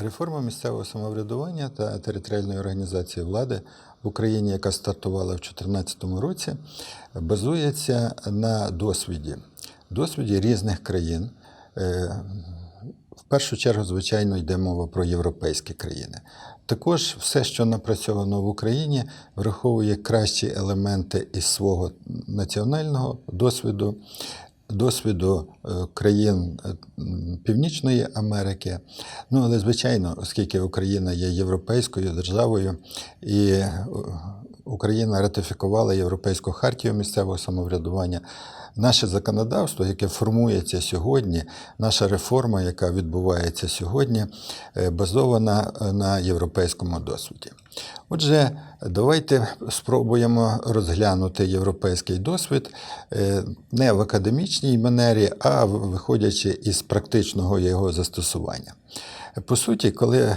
Реформа місцевого самоврядування та територіальної організації влади в Україні, яка стартувала в 2014 році, базується на досвіді, досвіді різних країн. Е, В першу чергу, звичайно, йде мова про європейські країни. Також все, що напрацьовано в Україні, враховує кращі елементи із свого національного досвіду, досвіду е, країн е, Північної Америки. Ну, але, звичайно, оскільки Україна є європейською державою, і е, Україна ратифікувала Європейську хартію місцевого самоврядування. Наше законодавство, яке формується сьогодні, наша реформа, яка відбувається сьогодні, базована на європейському досвіді. Отже, давайте спробуємо розглянути європейський досвід е, не в академічній манері, а виходячи із практичного його застосування. По суті, коли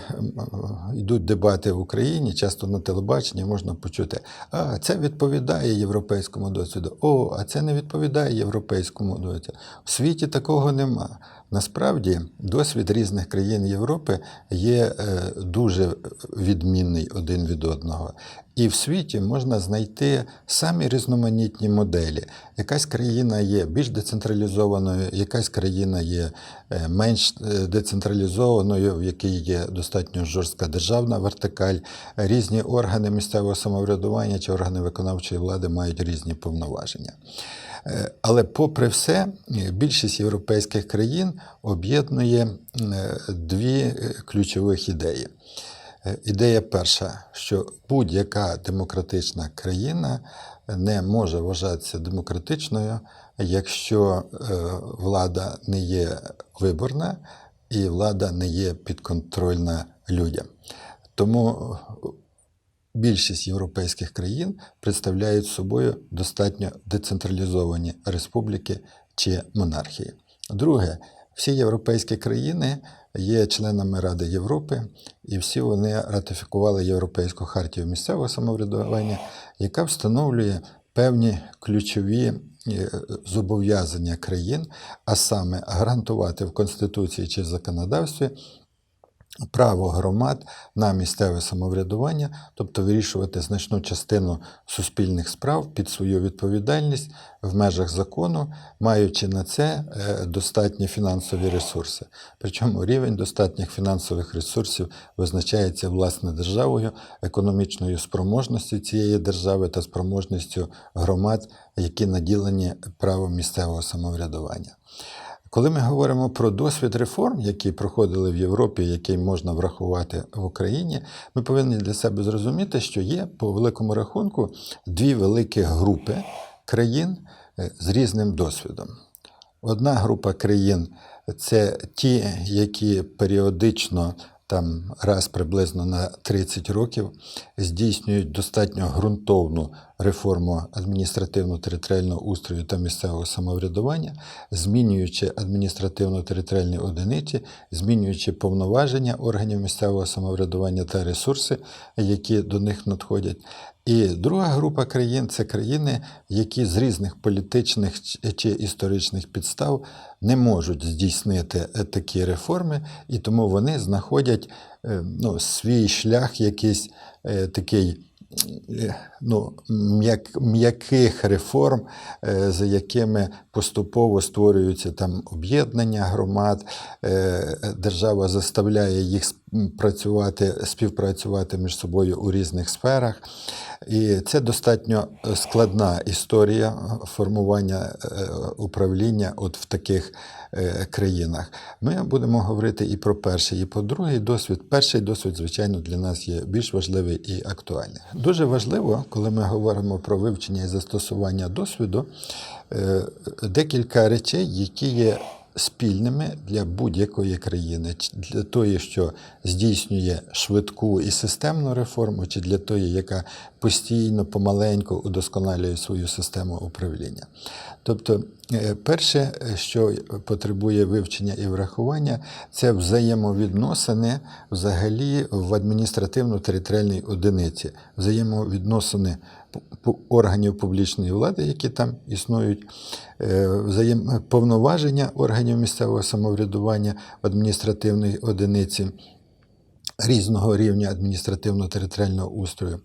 йдуть дебати в Україні, часто на телебаченні можна почути, а це відповідає європейському досвіду. О, а це не відповідає європейському досвіду. В світі такого нема. Насправді, досвід різних країн Європи є е, дуже відмінний один від одного. І в світі можна знайти самі різноманітні моделі. Якась країна є більш децентралізованою, якась країна є е, менш е, децентралізованою, в якій є достатньо жорстка державна вертикаль. Різні органи місцевого самоврядування чи органи виконавчої влади мають різні повноваження. Е, Але, попри все, більшість європейських країн об'єднує дві ключових ідеї. Е, Ідея перша, що будь-яка демократична країна не може вважатися демократичною, якщо е, влада не є виборна і влада не є підконтрольна людям. Тому більшість європейських країн представляють собою достатньо децентралізовані республіки чи монархії. Друге, всі європейські країни є членами Ради Європи, і всі вони ратифікували Європейську хартію місцевого самоврядування, яка встановлює певні ключові е, зобов'язання країн, а саме гарантувати в Конституції чи законодавстві право громад на місцеве самоврядування, тобто вирішувати значну частину суспільних справ під свою відповідальність в межах закону, маючи на це е, достатні фінансові ресурси. Причому рівень достатніх фінансових ресурсів визначається власне державою, економічною спроможністю цієї держави та спроможністю громад, які наділені правом місцевого самоврядування. Коли ми говоримо про досвід реформ, які проходили в Європі, який можна врахувати в Україні, ми повинні для себе зрозуміти, що є по великому рахунку дві великі групи країн е, з різним досвідом. Одна група країн це ті, які періодично там раз приблизно на 30 років здійснюють достатньо ґрунтовну реформу адміністративно-територіального устрою та місцевого самоврядування, змінюючи адміністративно-територіальні одиниці, змінюючи повноваження органів місцевого самоврядування та ресурси, які до них надходять. І друга група країн це країни, які з різних політичних чи історичних підстав не можуть здійснити такі реформи, і тому вони знаходять е, ну, свій шлях, якийсь е, такий. Ну, м'як- м'яких реформ, е, за якими поступово створюються там об'єднання громад, е, держава заставляє їх працювати, співпрацювати між собою у різних сферах. І це достатньо е, складна історія е, формування е, управління от в таких країнах. Ми будемо говорити і про перший, і про другий досвід. Перший досвід, звичайно, для нас є більш важливий і актуальний. Дуже важливо, коли ми говоримо про вивчення і застосування досвіду, декілька речей, які є спільними для будь-якої країни, для тої, що здійснює швидку і системну реформу, чи для тої, яка постійно помаленьку удосконалює свою систему управління. Тобто, е, перше, що потребує вивчення і врахування, це взаємовідносини взагалі в адміністративно-територіальній одиниці, взаємовідносини органів публічної влади, які там існують, е, повноваження органів місцевого самоврядування в адміністративній одиниці. різного рівня адміністративно-територіального устрою.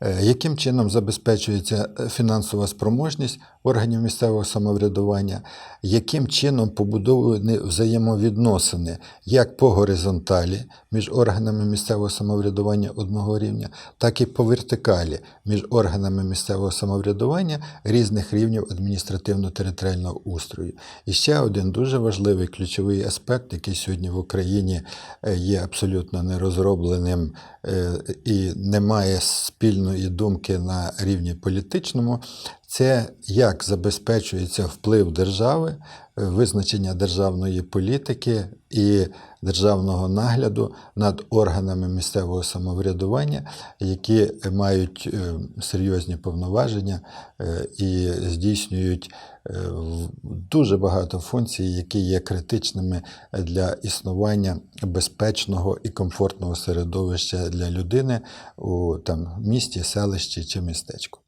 Е, Яким чином забезпечується е, фінансова спроможність органів місцевого самоврядування, яким чином побудовані взаємовідносини як по горизонталі між органами місцевого самоврядування одного рівня, так і по вертикалі між органами місцевого самоврядування різних рівнів адміністративно-територіального устрою. І ще один дуже важливий ключовий аспект, який сьогодні в Україні е, є абсолютно нерозробленим і не має спільної думки на рівні політичному, це як забезпечується вплив держави, визначення державної політики і державного нагляду над органами місцевого самоврядування, які мають е, серйозні повноваження е, і здійснюють е, дуже багато функцій, які є критичними для існування безпечного і комфортного середовища для людини у там, місті, селищі чи містечку.